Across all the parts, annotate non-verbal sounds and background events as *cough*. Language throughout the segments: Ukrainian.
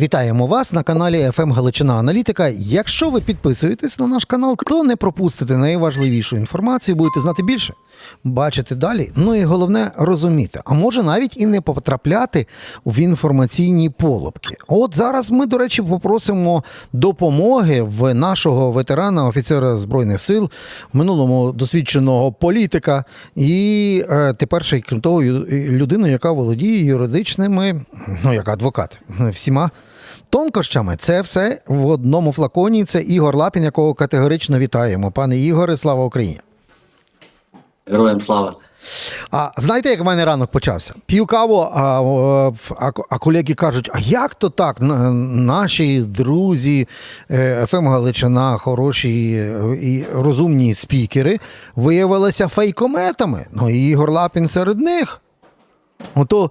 Вітаємо вас на каналі FM Галичина Аналітика. Якщо ви підписуєтесь на наш канал, то не пропустите найважливішу інформацію, будете знати більше, бачити далі. Ну і головне розуміти, а може навіть і не потрапляти в інформаційні полобки. От зараз ми, до речі, попросимо допомоги в нашого ветерана, офіцера збройних сил, в минулому досвідченого політика, і е, тепер ще крім того, людину, яка володіє юридичними, ну як адвокат, всіма тонкощами. Це все в одному флаконі. Це Ігор Лапін, якого категорично вітаємо. Пане Ігоре, слава Україні! Героям слава. А знаєте, як в мене ранок почався? П'ю каву, а, а, а колеги кажуть: а як то так? Наші друзі, е, ФМ Галичина, хороші е, і розумні спікери, виявилися фейкометами. Ну і Ігор Лапін серед них. Ото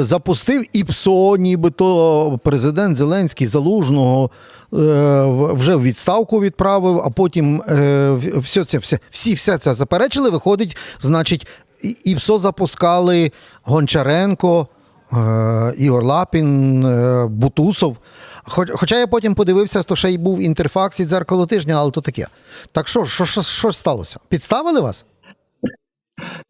запустив ІПСО, нібито президент Зеленський залужного е, вже в відставку відправив, а потім е, все це, все, всі все це заперечили. Виходить, значить, і- ІПСО запускали Гончаренко, е, Ігор Лапін, е, Бутусов. Хоч, хоча я потім подивився, то ще й був інтерфакс і дзеркало тижня, але то таке. Так що, що, що, що сталося? Підставили вас?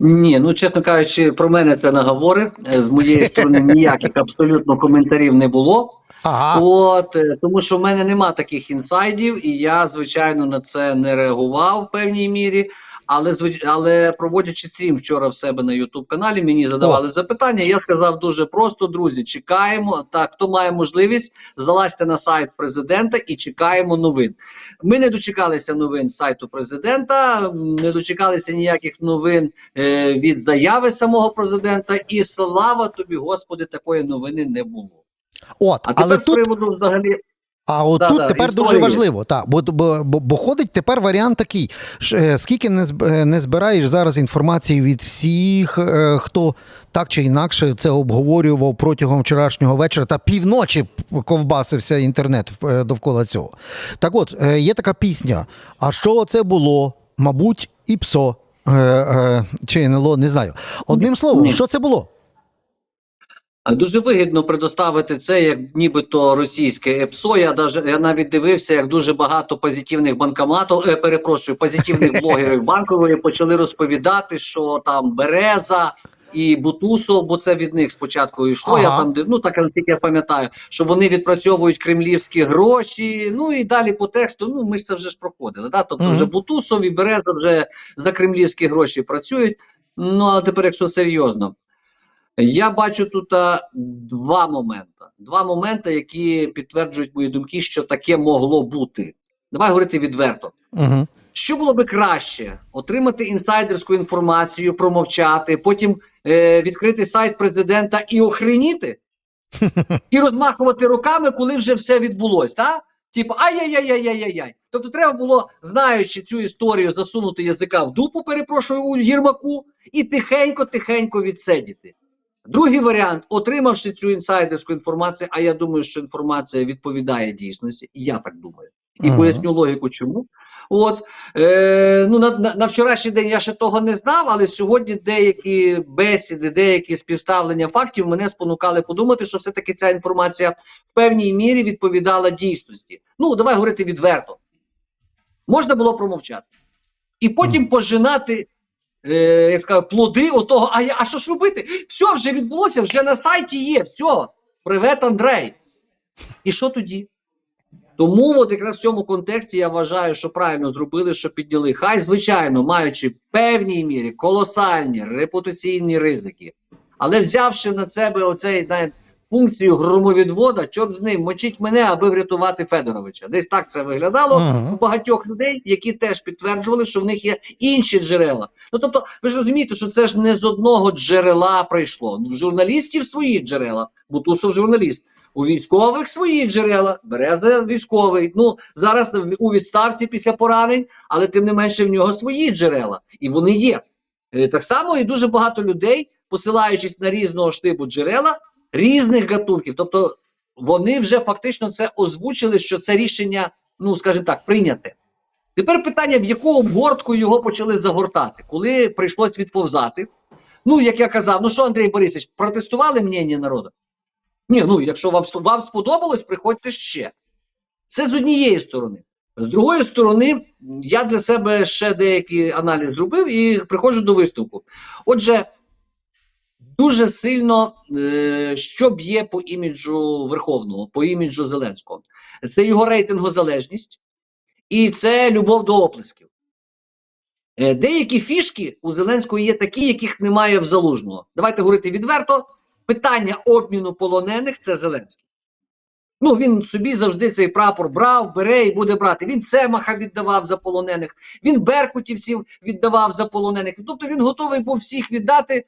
Ні, ну чесно кажучи, про мене це наговори. З моєї сторони ніяких абсолютно коментарів не було. Ага. От е, тому, що в мене нема таких інсайдів, і я звичайно на це не реагував в певній мірі. Але але проводячи стрім вчора в себе на Ютуб каналі, мені задавали запитання. Я сказав дуже просто: друзі, чекаємо. Так, хто має можливість, залазьте на сайт президента і чекаємо новин. Ми не дочекалися новин сайту президента, не дочекалися ніяких новин е, від заяви самого президента. І слава тобі, Господи, такої новини не було. От, А тепер але з тут приводу взагалі. А от Да, тут да, тепер історія дуже важливо, так, бо, бо, бо, бо ходить тепер варіант такий: е, скільки не, е, не збираєш зараз інформації від всіх, е, хто так чи інакше це обговорював протягом вчорашнього вечора та півночі ковбасився інтернет довкола цього. Так от, є така пісня. А що це було? Мабуть, і ПСО. Чи НЛО, не знаю. Одним словом, що це було? Дуже вигідно предоставити це як нібито російське ЕПСО. Я даже я навіть дивився, як дуже багато позитивних банкоматів, е, перепрошую, позитивних *laughs* блогерів банкової почали розповідати, що там Береза і Бутусов, бо це від них спочатку йшло. Я там ну так наскільки я пам'ятаю, що вони відпрацьовують кремлівські гроші. Ну і далі по тексту. Ну ми ж це вже ж проходили. Да? Тобто, Мгм. вже Бутусов і Береза вже за кремлівські гроші працюють. Ну а тепер, якщо серйозно. Я бачу тут а, два моменти. Два моменти, які підтверджують мої думки, що таке могло бути. Давай говорити відверто. Угу. Що було би краще? Отримати інсайдерську інформацію, промовчати, потім е, відкрити сайт президента і охреніти, *laughs* і розмахувати руками, коли вже все відбулось. Та? Типу, ай-яй-яй-яй-яй-яй. Тобто треба було, знаючи цю історію, засунути язика в дупу, перепрошую, у Єрмаку, і тихенько-тихенько відсидіти. Другий варіант, отримавши цю інсайдерську інформацію, а я думаю, що інформація відповідає дійсності, і я так думаю. І Ага. поясню логіку, чому. От е, ну на, на, на вчорашній день я ще того не знав, але сьогодні деякі бесіди, деякі співставлення фактів мене спонукали подумати, що все-таки ця інформація в певній мірі відповідала дійсності. Ну, давай говорити відверто. Можна було промовчати. І потім пожинати е, як кажуть, плоди отого, а, а що ж робити? Все вже відбулося, вже на сайті є. Все, привет, Андрей. І що тоді? Тому от якраз в цьому контексті я вважаю, що правильно зробили, що підняли. Хай, звичайно, маючи в певній мірі колосальні репутаційні ризики, але взявши на себе оцей знаєте, функцію громовідвода, чорт з ним, мочіть мене, аби врятувати Федоровича. Десь так це виглядало Ага. у багатьох людей, які теж підтверджували, що в них є інші джерела. Ну тобто, ви ж розумієте, що це ж не з одного джерела прийшло. В журналістів свої джерела, Бутусов журналіст. У військових свої джерела, Береза військовий. Ну зараз у відставці після поранень, але тим не менше в нього свої джерела, і вони є. Е, Так само і дуже багато людей, посилаючись на різного штибу джерела різних гатунків. Тобто вони вже фактично це озвучили, що це рішення, ну скажімо так, прийняте. Тепер питання, в яку обгортку його почали загортати, коли прийшлось відповзати. Ну, як я казав, ну що, Андрій Борисович, протестували мнення народу? Ні, ну якщо вам, вам сподобалось, приходьте ще. Це з однієї сторони. З другої сторони, я для себе ще деякий аналіз зробив і приходжу до висновку. Отже, дуже сильно е, що б'є по іміджу Верховного, по іміджу Зеленського. Це його рейтингозалежність і це любов до оплесків. Е, деякі фішки у Зеленського є такі, яких немає в Залужного. Давайте говорити відверто. Питання обміну полонених це Зеленський. Ну, він собі завжди цей прапор брав, бере і буде брати. Він Цемаха віддавав за полонених, він Беркутівців віддавав за полонених. Тобто він готовий був всіх віддати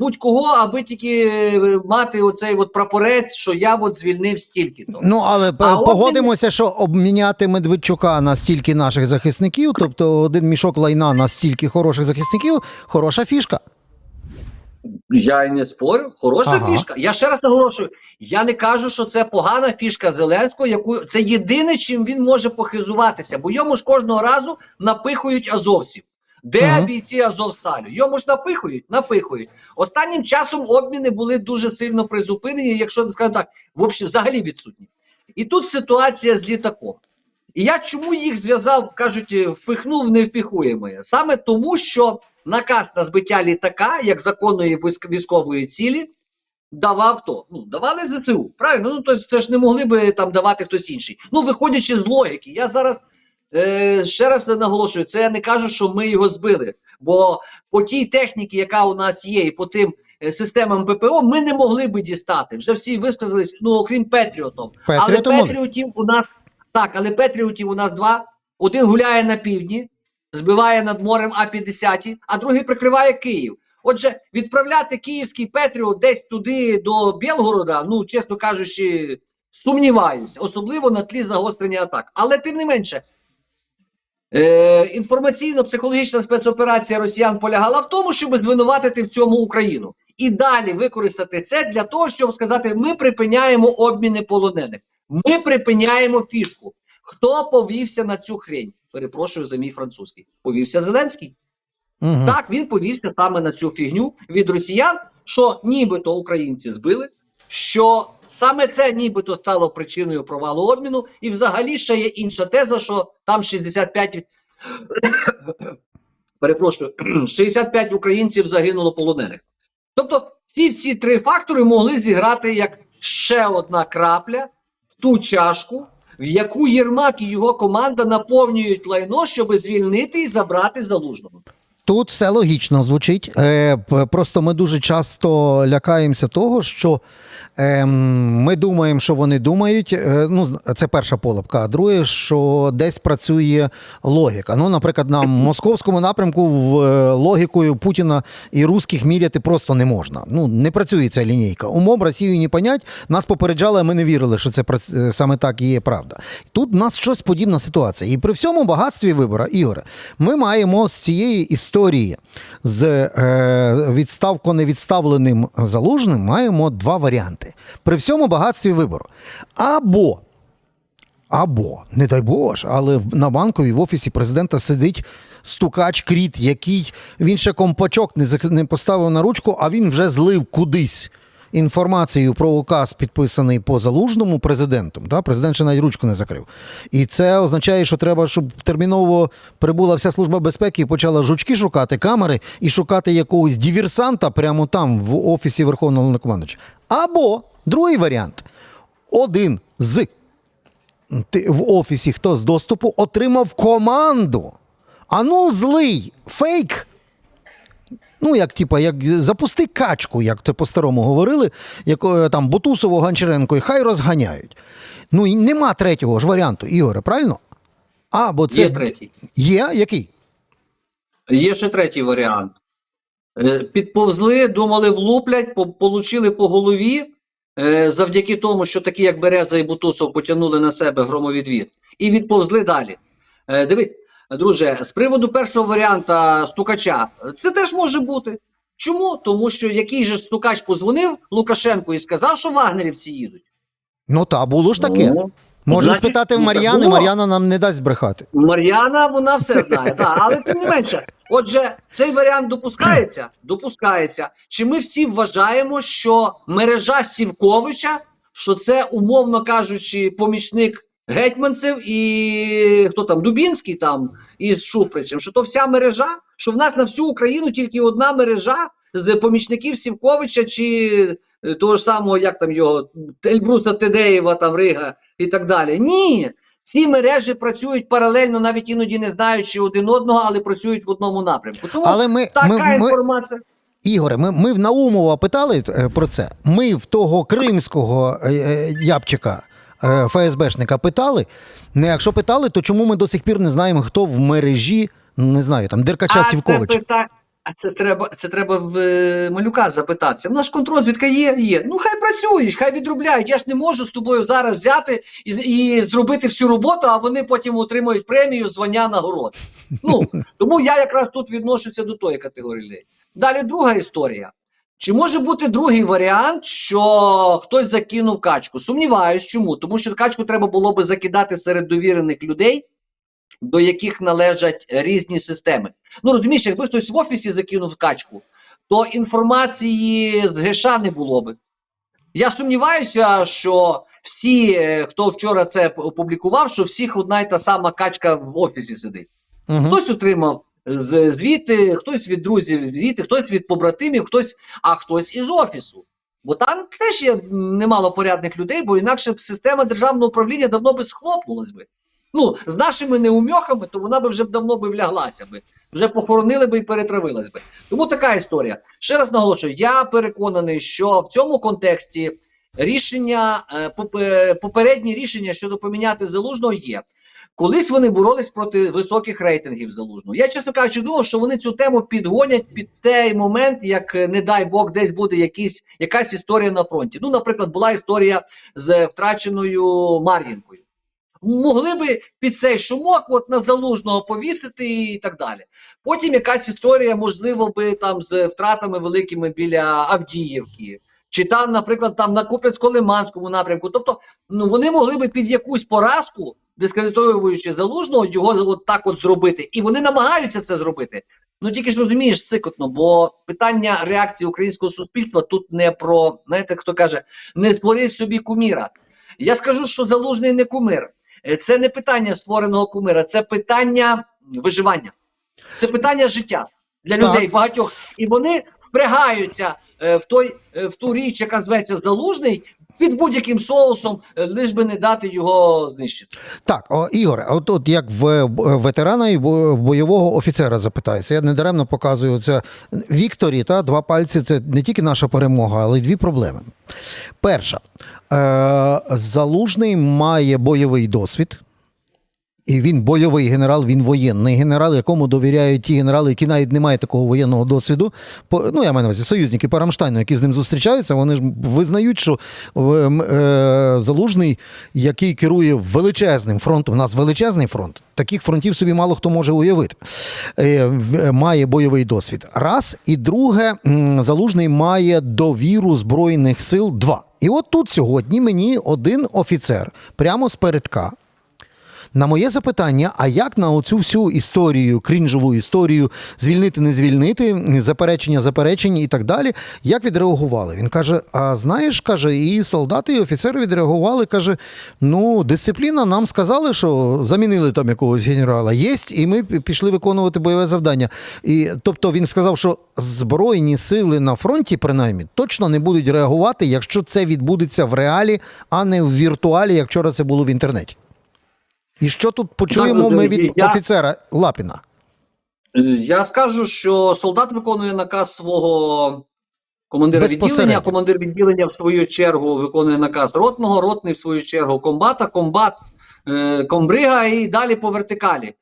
будь-кого, аби тільки е, мати оцей от прапорець, що я от звільнив стільки-то. Ну але А от погодимося, що обміняти Медведчука на стільки наших захисників, тобто один мішок лайна на стільки хороших захисників, хороша фішка. Я й не спорю, хороша Ага. фішка. Я ще раз наголошую: я не кажу, що це погана фішка Зеленського, яку це єдине, чим він може похизуватися, бо йому ж кожного разу напихують азовців. Де Ага. бійці Азовсталю? Йому ж напихують, напихують. Останнім часом обміни були дуже сильно призупинені, якщо не сказати так, в общем, взагалі відсутні. І тут ситуація з літаком. І я чому їх зв'язав, кажуть, впихнув, не впіхуємо. Саме тому, що наказ на збиття літака, як законної військ- військової цілі, давав то. Ну, давали ЗСУ. Правильно? Ну, тобто це ж не могли би там давати хтось інший. Ну, виходячи з логіки, я зараз е, ще раз наголошую, це я не кажу, що ми його збили. Бо по тій техніці, яка у нас є, і по тим е, системам ППО, ми не могли би дістати. Вже всі висказались, ну окрім Петріотом. Але Петріотів у нас так, але Петріотів у нас два. Один гуляє на півдні, збиває над морем А-50, а другий прикриває Київ. Отже, відправляти київський Петріот десь туди до Білгорода, ну, чесно кажучи, сумніваюся, особливо на тлі загострення атак. Але тим не менше, е, інформаційно-психологічна спецоперація росіян полягала в тому, щоб звинуватити в цьому Україну. І далі використати це для того, щоб сказати: ми припиняємо обміни полонених, ми припиняємо фішку. Хто повівся на цю хрень? Перепрошую за мій французький. Повівся Зеленський. Угу. Так, він повівся саме на цю фігню від росіян, що нібито українці збили, що саме це нібито стало причиною провалу обміну, і взагалі ще є інша теза, що там 65 *coughs* перепрошую, *clears throat* 65 українців загинуло полонених. Тобто ці всі три фактори могли зіграти як ще одна крапля в ту чашку, в яку Єрмак і його команда наповнюють лайно, щоб звільнити і забрати залужного. Тут все логічно звучить. Е, просто ми дуже часто лякаємося того, що е, ми думаємо, що вони думають. Е, ну, це перша полапка. А друге, що десь працює логіка. Ну, наприклад, на *laughs* московському напрямку в е, логікою Путіна і русських міряти просто не можна. Ну, не працює ця лінійка. Умом Росію не понять. Нас попереджали, а ми не вірили, що це саме так і є правда. Тут в нас щось подібна ситуація. І при всьому багатстві вибора, Ігоре, ми маємо з цієї історії з е, відставко невідставленим залужним маємо два варіанти. При всьому багатстві вибору. Або або, не дай Боже, але на банковій в офісі президента сидить стукач кріт, який він ще компачок не поставив на ручку, а він вже злив кудись інформацію про указ, підписаний по залужному президентом. Та? Президент ще навіть ручку не закрив. І це означає, що треба, щоб терміново прибула вся служба безпеки і почала жучки шукати, камери і шукати якогось діверсанта прямо там, в офісі Верховного Головнокомандуюча. Або другий варіант. Один з ти в офісі хто з доступу отримав команду. А ну, злий, фейк. Ну, як типа, як запусти качку, як то по-старому говорили, якою там Бутусово, Гончаренко, і хай розганяють. Ну і нема третього ж варіанту, Ігоре, правильно? А, бо це Є третій. Є який? Є ще третій варіант. Е, Підповзли, думали, влуплять, получили по голові е, завдяки тому, що такі, як Береза і Бутусов, потягнули на себе громовідвід, і відповзли далі. Е, Дивись, друже, з приводу першого варіанта стукача, це теж може бути. Чому? Тому що який же стукач позвонив Лукашенку і сказав, що вагнерівці їдуть. Ну та було ж таке. Ну, Можна Значить, спитати в Мар'яни. Мар'яна нам не дасть брехати. Мар'яна, вона все знає, так, але тим не менше. Отже, цей варіант допускається? Допускається. Чи ми всі вважаємо, що мережа Сівковича, що це, умовно кажучи, помічник гетьманцев і хто там, Дубінський там із Шуфричем, що то вся мережа, що в нас на всю Україну тільки одна мережа з помічників Сівковича чи е, того ж самого, як там його, Ельбруса Тедеєва, там Рига і так далі. Ні. Ці мережі працюють паралельно, навіть іноді не знаючи один одного, але працюють в одному напрямку. Тому Але ми, така ми, ми, інформація. Ігоре, ми, ми в Наумова питали е, про це. Ми в того кримського е, е, ябчика. Е, ФСБшника питали. Ну, якщо питали, то чому ми до сих пір не знаємо, хто в мережі, не знаю, там Деркача А це, Сівковича? а це треба, це треба в е, малюка запитатися. Наш контрозвідка є, є. Ну хай працюють, хай відробляють. Я ж не можу з тобою зараз взяти і, і зробити всю роботу, а вони потім отримують премію, звання нагород. Ну *laughs* тому я якраз тут відношуся до тої категорії. Далі друга історія. Чи може бути другий варіант, що хтось закинув качку? Сумніваюсь, чому? Тому що качку треба було би закидати серед довірених людей, до яких належать різні системи. Ну розумієш, якби хтось в офісі закинув качку, то інформації з геша не було би. Я сумніваюся, що всі, е, хто вчора це опублікував, що всіх одна й та сама качка в офісі сидить. Угу. Хтось отримав з звіти, хтось від друзів звіти, хтось від побратимів, хтось, а хтось із офісу. Бо там теж є немало порядних людей, бо інакше система державного управління давно би схлопнулась би. Ну, з нашими неумьохами, то вона би вже давно би вляглася би, вже похоронили би і перетравилась би. Тому така історія. Ще раз наголошую, я переконаний, що в цьому контексті рішення, е, е, попередні рішення щодо поміняти залужного є. Колись вони боролись проти високих рейтингів залужного. Я, чесно кажучи, думав, що вони цю тему підгонять під той момент, як е, не дай Бог, десь буде якісь, якась історія на фронті. Ну, наприклад, була історія з втраченою Мар'їнкою. Могли би під цей шумок от на залужного повісити і так далі. Потім якась історія, можливо, би там з втратами великими біля Авдіївки, чи там, наприклад, там на Куп'янсько-Лиманському напрямку. Тобто, ну вони могли би під якусь поразку, дискредитуючи залужного, його от так от зробити. І вони намагаються це зробити. Ну тільки ж розумієш, сикотно, бо питання реакції українського суспільства тут не про, знаєте, хто каже, не створи собі куміра. Я скажу, що залужний не кумир. Е, Це не питання створеного кумира, це питання виживання, це питання життя для Так. людей багатьох. І вони впрягаються е, в той е, в ту річ, яка зветься залужний, під будь-яким соусом, е, лиш би не дати його знищити. Так, о, Ігоре, от, от як в ветерана і бойового офіцера запитається, Я недаремно показую це Вікторі, та два пальці це не тільки наша перемога, але й дві проблеми. Перша, е, залужний має бойовий досвід. І він бойовий генерал, він воєнний генерал, якому довіряють ті генерали, які навіть не мають такого воєнного досвіду. По, ну, я маю на увазі, союзники по Рамштайну, які з ним зустрічаються, вони ж визнають, що е, е, залужний, який керує величезним фронтом, у нас величезний фронт, таких фронтів собі мало хто може уявити. Е, має бойовий досвід. Раз. І друге, залужний має довіру Збройних сил. Два. І от тут сьогодні мені один офіцер прямо з передка. На моє запитання, а як на оцю всю історію, крінжову історію, звільнити, не звільнити, заперечення, заперечень і так далі, як відреагували? Він каже: А знаєш, каже, і солдати, і офіцери відреагували, каже: ну, дисципліна, нам сказали, що замінили там якогось генерала, єсть, і ми пішли виконувати бойове завдання. І тобто він сказав, що збройні сили на фронті, принаймні, точно не будуть реагувати, якщо це відбудеться в реалі, а не в віртуалі, як вчора це було в інтернеті. І що тут почуємо ми від я- офіцера Лапіна? Е, Я скажу, що солдат виконує наказ свого командира відділення, командир відділення в свою чергу виконує наказ ротного, ротний в свою чергу комбата, комбат, е, комбрига і далі по вертикалі.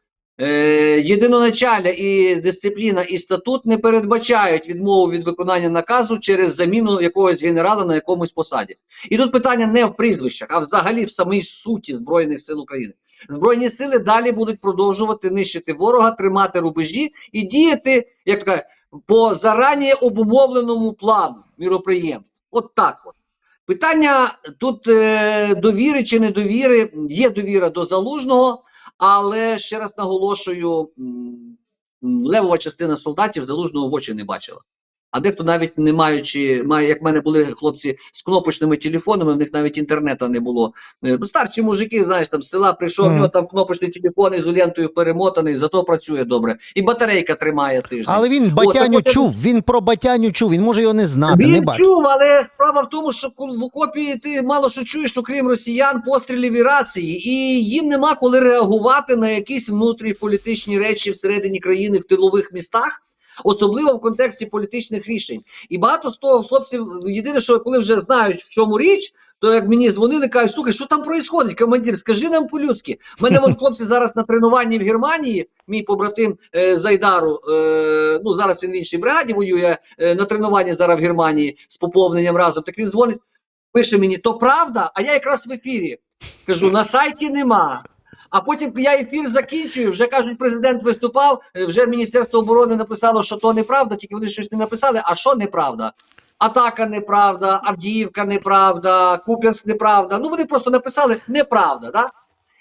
Е, єдиноначалля і дисципліна, і статут не передбачають відмову від виконання наказу через заміну якогось генерала на якомусь посаді. І тут питання не в прізвищах, а взагалі в самій суті Збройних сил України. Збройні сили далі будуть продовжувати нищити ворога, тримати рубежі і діяти, як кажуть, по зарані обумовленому плану міроприємств. От так от. Питання тут е, довіри чи недовіри. Є довіра до залужного, але ще раз наголошую: левова частина солдатів залужного в очі не бачила. А дехто навіть не маючи, має, як в мене були хлопці з кнопочними телефонами, в них навіть інтернету не було. Е, ну, Старші мужики, знаєш, там з села прийшов, в нього там кнопочний телефон із лентою перемотаний, зато працює добре. І батарейка тримає тиждень. Але він батяню так от я- чув, він про батяню чув, він може його не знати, не Він бачив. чув, але справа в тому, що в окопі ти мало що чуєш, окрім росіян, пострілів і рації, і їм нема коли реагувати на якісь внутріполітичні речі всередині країни в тилових містах. Особливо в контексті політичних рішень. І багато з того хлопців, єдине, що коли вже знають, в чому річ, то як мені дзвонили, кажуть, слухай, що там відбувається, командир, скажи нам по-людськи. У мене вон хлопці зараз на тренуванні в Германії, мій побратим е, Зайдару, е, ну зараз він в іншій бригаді воює, е, на тренуванні зараз в Германії з поповненням разом. Так він дзвонить, пише мені, то правда, а я якраз в ефірі. Кажу, на сайті нема. А потім я ефір закінчую. Вже кажуть, президент виступав. е, Вже Міністерство оборони написало, що то неправда, тільки вони щось не написали. А що неправда? Атака неправда, Авдіївка неправда, Куп'янськ неправда. Ну вони просто написали неправда, да?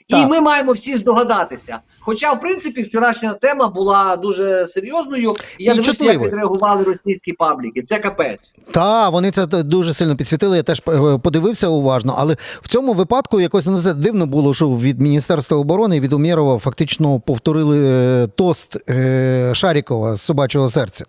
І ми маємо всі здогадатися. Хоча, в принципі, вчорашня тема була дуже серйозною, і я дивився, як відреагували російські пабліки. Це капець. Та вони це дуже сильно підсвітили. Я теж е, подивився уважно. Але в цьому випадку якось ну, це дивно було, що від Міністерства оборони і від Умєрова фактично повторили е, тост е, Шарікова з собачого серця.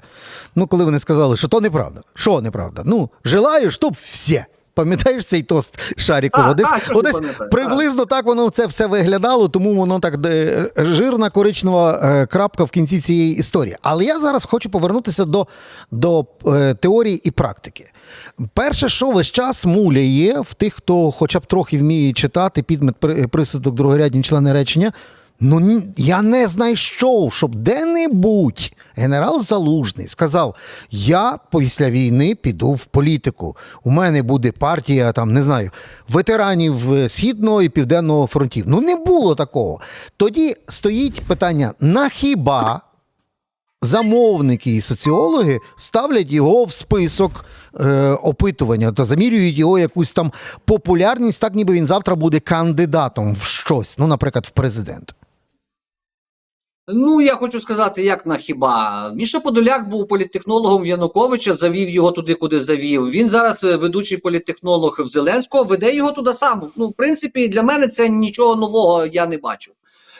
Ну, коли вони сказали, що то неправда. Що неправда? Ну, желаю, щоб всі. Пам'ятаєш цей тост Шарікова? Десь не десь приблизно так воно це все виглядало, тому воно так де, жирна коричнева е, крапка в кінці цієї історії. Але я зараз хочу повернутися до, до е, теорії і практики. Перше, що весь час муляє в тих, хто хоча б трохи вміє читати підмет при- присудок другорядні члени речення. Ну я не знайшов, щоб де-небудь генерал Залужний сказав: я після війни піду в політику. У мене буде партія, там не знаю, ветеранів е, східного і південного фронтів. Ну не було такого. Тоді стоїть питання: на хіба замовники і соціологи ставлять його в список е, опитування та замірюють його якусь там популярність, так ніби він завтра буде кандидатом в щось, ну, наприклад, в президент. Ну, я хочу сказати, як на хіба. Міша Подоляк був політтехнологом Януковича, завів його туди, куди завів. Він зараз е, ведучий політтехнолог в Зеленського, веде його туди сам. Ну, в принципі, для мене це нічого нового я не бачу.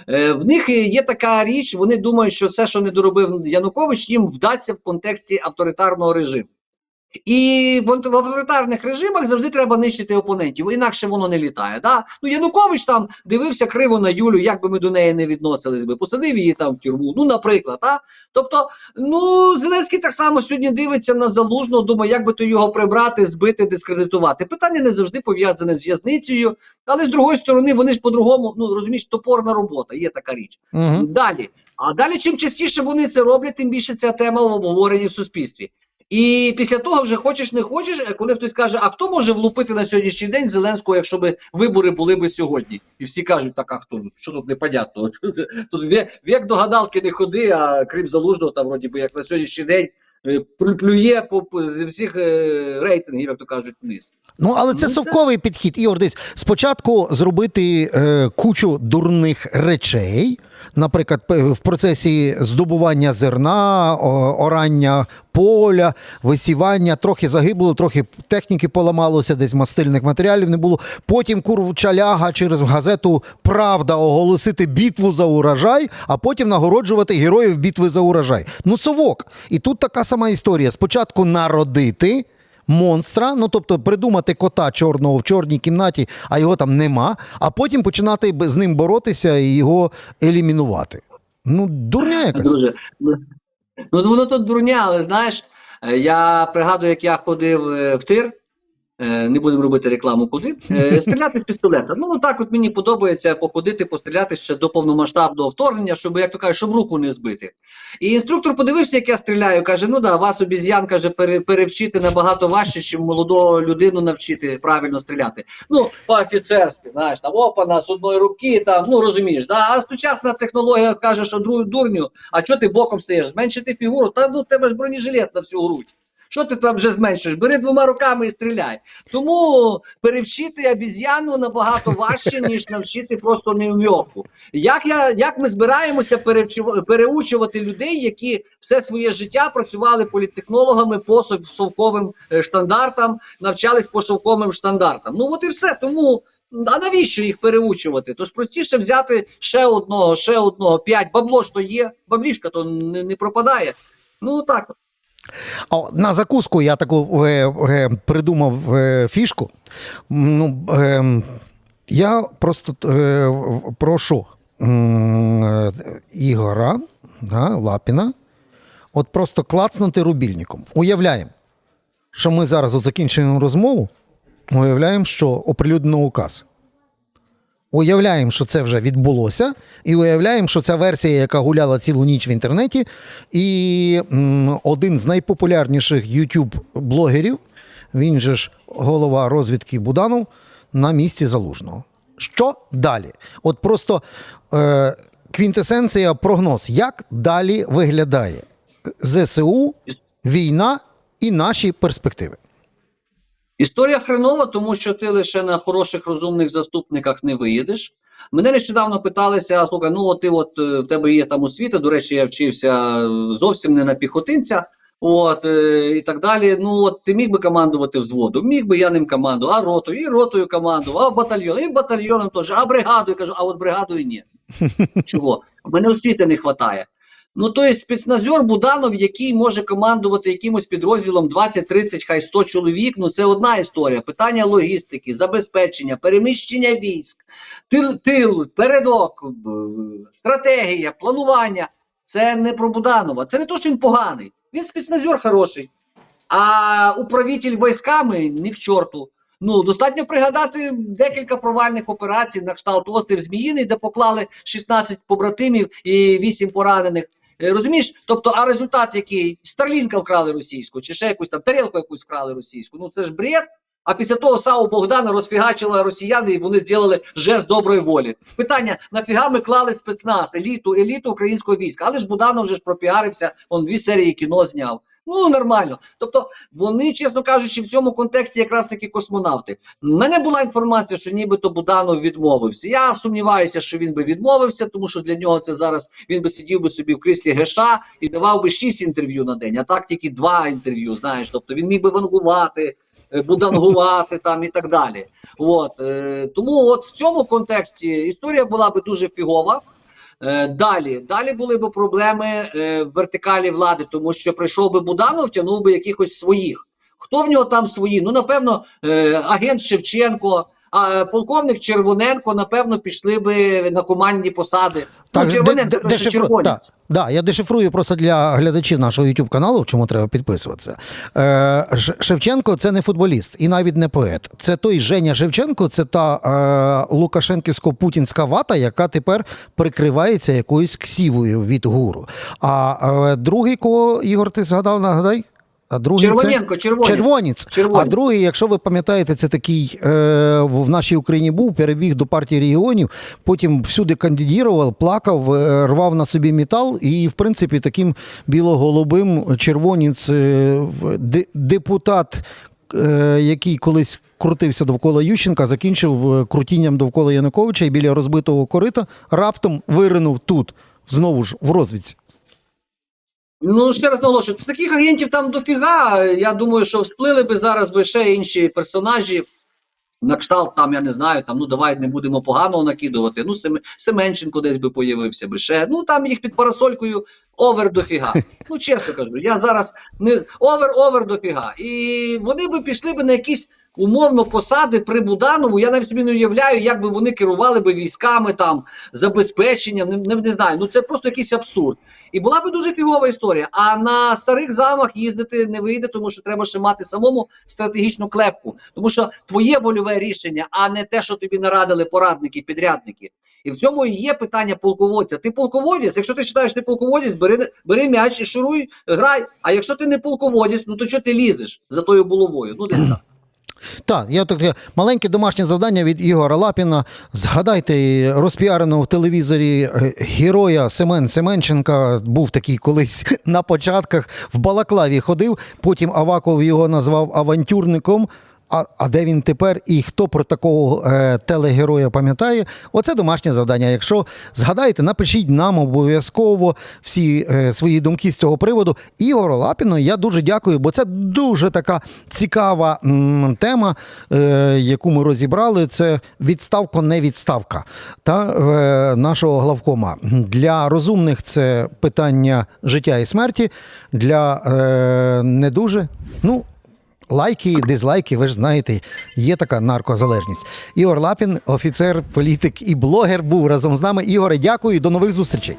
Е, в них є така річ, вони думають, що все, що не доробив Янукович, їм вдасться в контексті авторитарного режиму. І в авторитарних режимах завжди треба нищити опонентів, інакше воно не літає. Да? Ну Янукович там дивився криво на Юлю, як би ми до неї не відносились би, посадив її там в тюрму. Ну, наприклад, а? тобто, ну Зеленський так само сьогодні дивиться на залужного, думає, як би то його прибрати, збити, дискредитувати. Питання не завжди пов'язане з в'язницею, але з другої сторони, вони ж по-другому, ну розумієш, топорна робота, є така річ. Угу. Далі. А далі, чим частіше вони це роблять, тим більше ця тема в обговоренні в суспільстві. І після того вже хочеш не хочеш, е, коли хтось каже, а хто може влупити на сьогоднішній день Зеленського, якщо би вибори були би сьогодні? І всі кажуть, так а хто? Що тут непонятно? *laughs* Тут век, век до гадалки не ходи, а крім залужного, там вроді би як на сьогоднішній день е, плю- плює по, зі всіх е, рейтингів, як то кажуть, вниз. Ну, але це Ну, це- совковий підхід. Ігор, десь спочатку зробити е, кучу дурних речей, наприклад, в процесі здобування зерна, орання поля, висівання, трохи загибло, трохи техніки поламалося, десь мастильних матеріалів не було. Потім курча ляга через газету Правда оголосити битву за урожай, а потім нагороджувати героїв битви за урожай. Ну, совок. І тут така сама історія. Спочатку народити монстра, ну тобто придумати кота чорного в чорній кімнаті, а його там нема, а потім починати з ним боротися і його елімінувати. Ну, дурня якась. Друже, ну, ну воно тут дурня, але знаєш, е, я пригадую, як я ходив е, в тир. Е, Не будемо робити рекламу куди. е, *laughs* Стріляти з пістолета. Ну так от мені подобається походити, постріляти ще до повномасштабного вторгнення, щоб як то кажуть, щоб руку не збити. І інструктор подивився, як я стріляю. каже: ну да, вас обіз'ян каже, пере, перевчити набагато важче, ніж молоду людину навчити правильно стріляти. Ну, по-офіцерськи, знаєш, там опана з одної руки, там, ну розумієш, да? а сучасна технологія каже, що другу дурню, а чого ти боком стоїш? Зменшити фігуру, та ну тебе ж бронежилет на всю грудь. Що ти там вже зменшуєш? Бери двома руками і стріляй. Тому перевчити обіз'яну набагато важче, *laughs* ніж навчити просто невмьоху. Як я як ми збираємося переучувати людей, які все своє життя працювали політтехнологами по сов- совковим е, штандартам, навчались по совковим штандартам? Ну от і все. Тому а навіщо їх переучувати? Тож простіше взяти ще одного, ще одного, п'ять. Бабло ж то є, баблішка то не, не пропадає. Ну так. А на закуску я таку е, е, придумав е, фішку. Ну, е, я просто е, прошу е, Ігора да, Лапіна от просто клацнути рубільником. Уявляємо, що ми зараз от закінчуємо розмову. Уявляємо, що оприлюднено указ. Уявляємо, що це вже відбулося, і уявляємо, що ця версія, яка гуляла цілу ніч в інтернеті, і м, один з найпопулярніших YouTube-блогерів, він же ж голова розвідки Буданов, на місці залужного. Що далі? От просто е, квінтесенція, прогноз, як далі виглядає ЗСУ, війна і наші перспективи. Історія хренова, тому що ти лише на хороших розумних заступниках не виїдеш. Мене нещодавно питалися: слухай, ну от ти от е, в тебе є там освіта. До речі, я вчився е, зовсім не на піхотинця. От е, і так далі. Ну от ти міг би командувати взводом, міг би я ним командував, а ротою, і ротою командував, а батальйоном, і батальйоном теж, а бригадою кажу, а от бригадою ні. *laughs* Чого? Мене освіти не вистачає. Ну, то є спецназер Буданов, який може командувати якимось підрозділом 20, 30, хай 100 чоловік. Ну, це одна історія. Питання логістики, забезпечення, переміщення військ, тил, тил передок, стратегія, планування. Це не про Буданова. Це не то, що він поганий. Він спецназер хороший. А управитель військами ні к чорту. Ну, достатньо пригадати декілька провальних операцій на кшталт острів Зміїний, де поклали 16 побратимів і 8 поранених. Е, Розумієш? Тобто, а результат який? Старлінка вкрали російську, чи ще якусь там тарілку якусь вкрали російську. Ну це ж бред. А після того САУ Богдана розфігачила росіяни, і вони зробили жест доброї волі. Питання: нафіга ми клали спецназ, еліту, еліту українського війська. Але ж Буданов вже ж пропіарився, он дві серії кіно зняв. Ну нормально. Тобто вони, чесно кажучи, в цьому контексті якраз таки космонавти. У мене була інформація, що нібито Буданов відмовився. Я сумніваюся, що він би відмовився, тому що для нього це зараз він би сидів би собі в кріслі Геша і давав би шість інтерв'ю на день, а так тільки два інтерв'ю. Знаєш, тобто він міг би вангувати. е, Будангувати там і так далі. От, е, тому от в цьому контексті історія була би дуже фігова. Е, далі, далі були б проблеми е, в вертикалі влади, тому що прийшов би Буданов, втягнув би якихось своїх. Хто в нього там свої? Ну, напевно, е, агент Шевченко, а полковник Червоненко, напевно, пішли би на командні посади. ну, Червоненко де- ще дешифру- червонець. да, да, я дешифрую просто для глядачів нашого YouTube каналу, чому треба підписуватися. Е, Шевченко це не футболіст і навіть не поет. Це той Женя Шевченко, це та е, Лукашенківсько-путінська вата, яка тепер прикривається якоюсь ксівою від гуру. А е, другий, кого Ігор, ти згадав, нагадай? А другий це- червонець. Червонець. Червонець. А другий, якщо ви пам'ятаєте, це такий е, в нашій Україні був, перебіг до партії регіонів, потім всюди кандидував, плакав, е, рвав на собі метал, і, в принципі, таким білоголубим червонець, е, депутат, е, який колись. Крутився довкола Ющенка, закінчив е, крутінням довкола Януковича і біля розбитого корита раптом виринув тут, знову ж в розвідці. Ну, ще раз наголошую, таких агентів там дофіга. Я думаю, що всплили би зараз би ще інші персонажі. На кшталт там, я не знаю, там, ну давай не будемо поганого накидувати. Ну, Сем... Семенченко десь би появився би ще. Ну там їх під парасолькою овер дофіга. *laughs* Ну, чесно кажу, я зараз не овер, овер дофіга. І вони би пішли би на якісь умовно посади при Буданову. Я навіть собі не уявляю, як би вони керували би військами там, забезпеченням. Не, не, не знаю. Ну це просто якийсь абсурд. І була би дуже фігова історія. А на старих замах їздити не вийде, тому що треба ще мати самому стратегічну клепку. Тому що твоє вольове рішення, а не те, що тобі нарадили порадники, підрядники. І в цьому і є питання полководця. Ти полководець, якщо ти вважаєш, ти полководець, бери, бери м'яч і шуруй, грай. А якщо ти не полководець, ну то чого ти лізеш за тою булавою? Ну десь так. Так, я так маленьке домашнє завдання від Ігора Лапіна. Згадайте розпіареного в телевізорі е, героя Семен Семенченка. Був такий колись *laughs* на початках в Балаклаві ходив. Потім Аваков його назвав авантюрником. А, а де він тепер і хто про такого е, телегероя пам'ятає? Оце домашнє завдання. Якщо згадаєте, напишіть нам обов'язково всі е, свої думки з цього приводу. Ігору Лапіну я дуже дякую, бо це дуже така цікава м, тема, е, яку ми розібрали. Це відставка, не відставка та е, нашого главкома. Для розумних це питання життя і смерті, для е, не дуже. Ну, Лайки, дизлайки, ви ж знаєте, є така наркозалежність. Ігор Лапін, офіцер, політик і блогер, був разом з нами. Ігоре, дякую і до нових зустрічей.